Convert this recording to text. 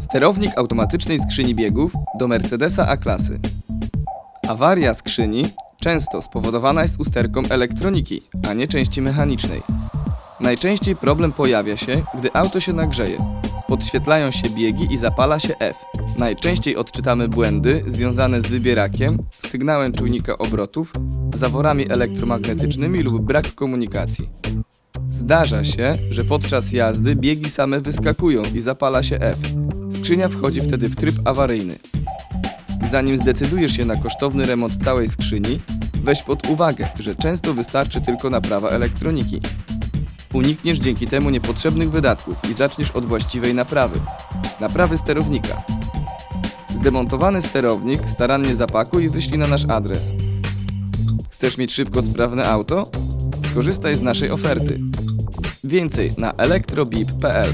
Sterownik automatycznej skrzyni biegów do Mercedesa A-klasy. Awaria skrzyni często spowodowana jest usterką elektroniki, a nie części mechanicznej. Najczęściej problem pojawia się, gdy auto się nagrzeje. Podświetlają się biegi i zapala się F. Najczęściej odczytamy błędy związane z wybierakiem, sygnałem czujnika obrotów, zaworami elektromagnetycznymi lub brak komunikacji. Zdarza się, że podczas jazdy biegi same wyskakują i zapala się F. Skrzynia wchodzi wtedy w tryb awaryjny. Zanim zdecydujesz się na kosztowny remont całej skrzyni, weź pod uwagę, że często wystarczy tylko naprawa elektroniki. Unikniesz dzięki temu niepotrzebnych wydatków i zaczniesz od właściwej naprawy. Naprawy sterownika. Zdemontowany sterownik starannie zapakuj i wyślij na nasz adres. Chcesz mieć szybko sprawne auto? Skorzystaj z naszej oferty. Więcej na elektrobip.pl